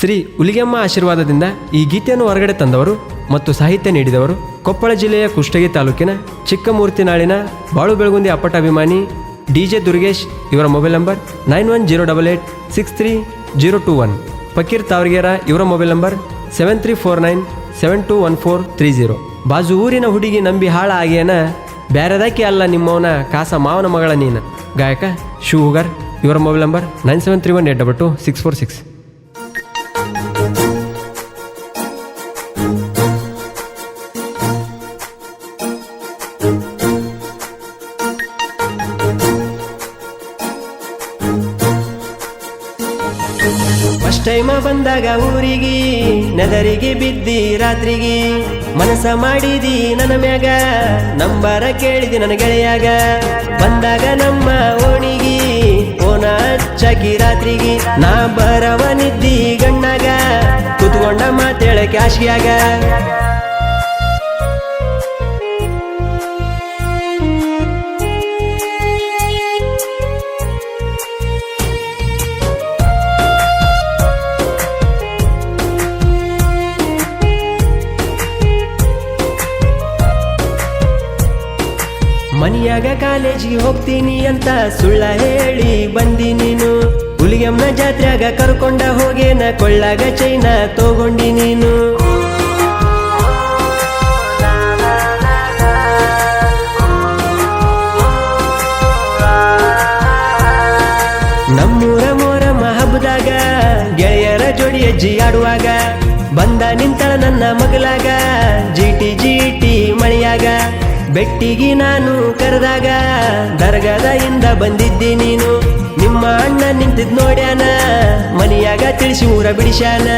ಶ್ರೀ ಹುಲಿಗೆಮ್ಮ ಆಶೀರ್ವಾದದಿಂದ ಈ ಗೀತೆಯನ್ನು ಹೊರಗಡೆ ತಂದವರು ಮತ್ತು ಸಾಹಿತ್ಯ ನೀಡಿದವರು ಕೊಪ್ಪಳ ಜಿಲ್ಲೆಯ ಕುಷ್ಟಗಿ ತಾಲೂಕಿನ ಚಿಕ್ಕಮೂರ್ತಿನಾಳಿನ ಬಾಳು ಬೆಳಗುಂದಿ ಅಪ್ಪಟ ಅಭಿಮಾನಿ ಡಿ ಜೆ ದುರ್ಗೇಶ್. ಇವರ mobile number nine one zero double eight six three zero two one. Fakir Tavargera ಇವರ mobile number seven three four nine seven two one four three zero. ಬಾಜು ಊರಿನ ಹುಡುಗಿ ನಂಬಿ ಹಾಳ ಬ್ಯಾರೆದಾಕಿ ಅಲ್ಲ ನಿಮ್ಮವನ ಕಾಸ ಮಾವನ ಮಗಳ ನೀನ. ಗಾಯಕ ಶೂಗರ್ ಇವರ mobile number nine seven three one eight double two six four six. ಬಂದಾಗ ಊರಿಗೆ ನೆದರಿಗೆ ಬಿದ್ದಿ ರಾತ್ರಿಗೆ. ಮನಸ ಮಾಡಿದಿ ನನ್ನ ಮ್ಯಾಗ, ನಂಬರ ಕೇಳಿದಿ ನನ್ನ ಗೆಳೆಯಾಗ. ಬಂದಾಗ ನಮ್ಮ ಓಣಿಗಿ ಓನ ಹಚ್ಚಕಿ ರಾತ್ರಿಗೆ. ನಾ ಬರವನಿದ್ದಿ ಗಣ್ಣಾಗ ಕುತ್ಕೊಂಡ ಮಾತೇಳ ಕ್ಯಾಶ್ಗ್ಯಾಗ ಮನಿಯಾಗ ಕಾಲೇಜಿಗೆ ಹೋಗ್ತೀನಿ ಅಂತ ಸುಳ್ಳ ಹೇಳಿ ಬಂದಿ ನೀನು. ಹುಲಿಗೆಮ್ಮನ ಜಾತ್ರೆಯಾಗ ಕರ್ಕೊಂಡ ಹೋಗೇನ, ಕೊಳ್ಳಾಗ ಚೈನ ತಗೊಂಡಿ ನೀನು. ನಮ್ಮೂರ ಮೋರಮ್ಮ ಹಬ್ಬದಾಗ, ಗೆಳೆಯರ ಜೋಡಿ ಅಜ್ಜಿ ಆಡುವಾಗ, ಬಂದ ನಿಂತಳ ನನ್ನ ಮಗಲಾಗ ಜಿ ಟಿ ಮಳೆಯಾಗ ಬೆಟ್ಟಿಗೆ ನಾನು ಕರೆದಾಗ ದರ್ಗದ ಇಂದ ಬಂದಿದ್ದಿ ನೀನು. ನಿಮ್ಮ ಅಣ್ಣ ನಿಂತಿದ್ ನೋಡ್ಯಾನ, ಮನೆಯಾಗ ತಿಳಿಸಿ ಊರ ಬಿಡಿಸ್ಯಾನ.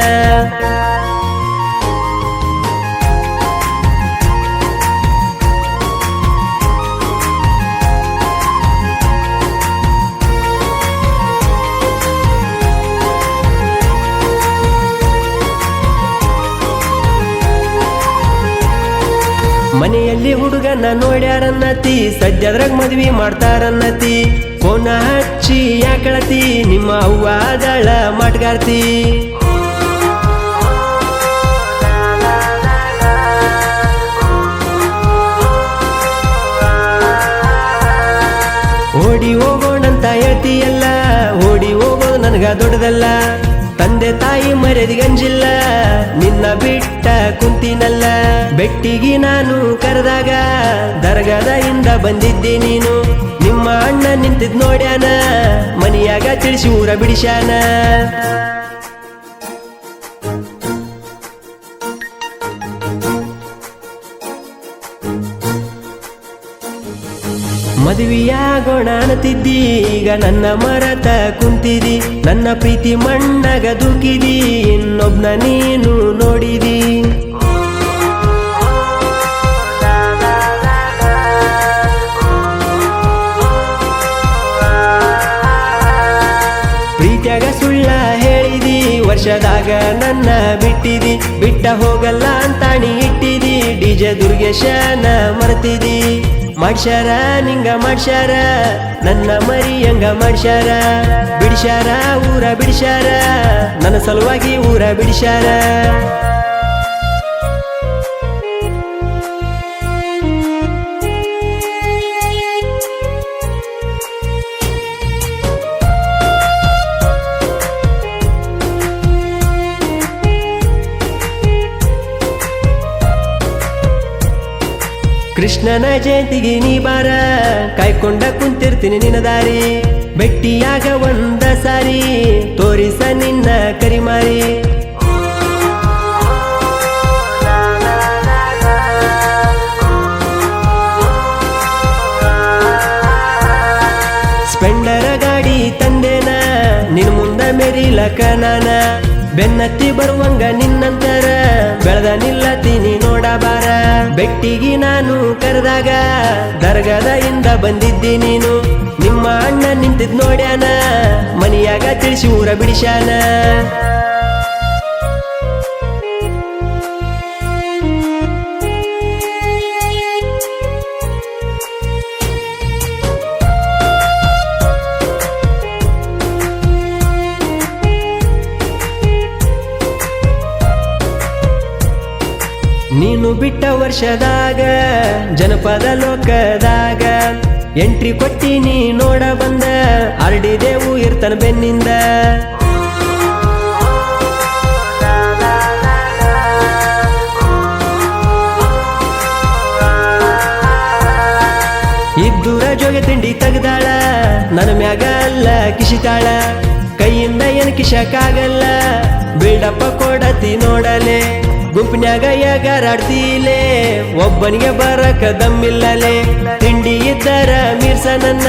ಮನೆಯಲ್ಲಿ ಹುಡುಗನ ನೋಡ್ಯಾರನ್ನತಿ, ಸದ್ಯದ್ರಾಗ ಮದ್ವಿ ಮಾಡ್ತಾರನ್ನತಿ. ಫೋನ ಹಚ್ಚಿ ಯಾಕಳತಿ, ನಿಮ್ಮ ಅವ್ವ ಅದಳ ಮಾಟ್ಗಾರ್ತಿ. ಓಡಿ ಹೋಗೋಣಂತ ಹೇಳ್ತೀಯಲ್ಲ, ಓಡಿ ಹೋಗೋದು ನನಗ ದೊಡ್ಡದಲ್ಲ. ತಂದೆ ತಾಯಿ ಮರೆದಿ ಗಂಜಿಲ್ಲ, ನಿನ್ನ ಬಿಟ್ಟ ಕುಂತಿನಲ್ಲ. ಬೆಟ್ಟಿಗೆ ನಾನು ಕರೆದಾಗ ದರ್ಗದ ಇಂದ ಬಂದಿದ್ದೆ ನೀನು. ನಿಮ್ಮ ಅಣ್ಣ ನಿಂತಿದ್ ನೋಡ್ಯಾನ, ಮನಿಯಾಗ ತಿಳಿಸಿ ಊರ ಬಿಡಿಸ್ಯಾನ. ಮದುವೆಯಾಗೋಣ ಅನ್ನತಿದ್ದಿ ಈಗ ನನ್ನ ಮರತ ಕುಂತಿದಿ. ನನ್ನ ಪ್ರೀತಿ ಮಣ್ಣಗ ದುಃಖಿದಿ ಇನ್ನೊಬ್ನ ನೀನು ನೋಡಿದಿ. ಪ್ರೀತಿಯಾಗ ಸುಳ್ಳ ಹೇಳಿದಿ, ವರ್ಷದಾಗ ನನ್ನ ಬಿಟ್ಟಿದಿ. ಬಿಟ್ಟ ಹೋಗಲ್ಲ ಅಂತಾಣಿ ಇಟ್ಟಿದಿ. ಡಿಜೆ ದುರ್ಗೇಶನ ಮರ್ತಿದಿ. ಮಾಡ್ಸ್ಯಾರ, ನಿಂಗ ಮಾಡ್ಸ್ಯಾರ. ನನ್ನ ಮರಿ ಹಂಗ ಮಾಡ್ಸ್ಯಾರ. ಬಿಡಿಸ್ಯಾರ, ಊರ ಬಿಡ್ಸ್ಯಾರ. ನನ್ನ ಸಲುವಾಗಿ ಊರ ಬಿಡಿಸ್ಯಾರ. ಕೃಷ್ಣನ ಜಯಂತಿಗೆ ನೀ ಬಾರ. ಕಾಯ್ಕೊಂಡ ಕುಂತಿರ್ತೀನಿ ನಿನ್ನ ದಾರಿ. ಭೆಟ್ಟಿಯಾಗ ಒಂದ ಸಾರಿ ತೋರಿಸ ನಿನ್ನ ಕರಿಮಾರಿ. ಸ್ಪೆಂಡರ ಗಾಡಿ ತಂದೇನ, ನಿನ್ ಮುಂದ ಮೆರಿಲಕ ನಾನ. ಬೆನ್ನತ್ತಿ ಬರುವಂಗ ನಿನ್ನಂತರ, ಬೆಳೆದ ನಿಲ್ಲತೀನಿ ನೋಡಬಾರ. ಬೆಟ್ಟಿಗೆ ನಾನು ಕರೆದಾಗ ದರ್ಗದ ಇಂದ ಬಂದಿದ್ದಿ ನೀನು. ನಿಮ್ಮ ಅಣ್ಣ ನಿಂತಿದ್ ನೋಡ್ಯಾನ, ಮನಿಯಾಗ ತಿಳಿಸಿ ಊರ ಬಿಡಿಸ್ಯಾನ. ನೀನು ಬಿಟ್ಟ ವರ್ಷದಾಗ, ಜನಪದ ಲೋಕದಾಗ. ಎಂಟ್ರಿ ಕೊಟ್ಟಿ ನೀ ನೋಡ ಬಂದ ಅರಡಿದೇವು ಇರ್ತನ ಬೆನ್ನಿಂದ. ಇದ್ದೂರ ಜೋಗ ತಿಂಡಿ ತೆಗ್ದಾಳ ನನ್ನ ಮ್ಯಾಗ ಅಲ್ಲ ಕಿಶಿತಾಳ. ಕೈಯಿಂದ ಏನು ಕಿಶಕ್ಕಾಗಲ್ಲ ಬಿಲ್ಡಪ್ಪ ಕೊಡತಿ ನೋಡಲೆ. ಗುಂಪಿನ್ಯಾಗ ಯಾಗಾರಾಡ್ತೀಲೆ, ಒಬ್ಬನಿಗೆ ಬರಕ ದಮ್ಮಿಲ್ಲಲೆ. ತಿಂಡಿ ಇದ್ದರ ಮೀರ್ಸ ನನ್ನ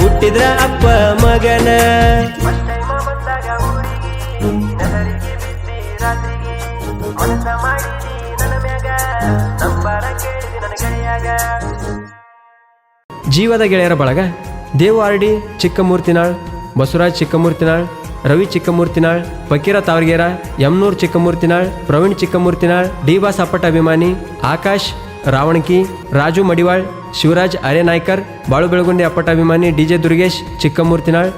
ಹುಟ್ಟಿದ್ರ ಅಪ್ಪ ಮಗನ. ಜೀವದ ಗೆಳೆಯರ ಬಳಗ, Devu R D Chikkamurthinal, Basavaraj Chikkamurthinal Ravi Chikkamurthinal, Fakira Tavargera, Yamnur Chikkamurthinal, Praveen Chikkamurthinal D boss ಅಪ್ಪಟ ಅಭಿಮಾನಿ, ಆಕಾಶ್, ರಾವಣಕಿ, ರಾಜು ಮಡಿವಾಳ್, ಶಿವರಾಜ್ ಅರೆ ನಾಯ್ಕರ್ ಬಾಳು ಬೆಳಗುಂಡಿ ಅಪ್ಪಟ ಅಭಿಮಾನಿ ಡಿಜೆ ದುರ್ಗೇಶ್ ಚಿಕ್ಕಮೂರ್ತಿನಾಳ್.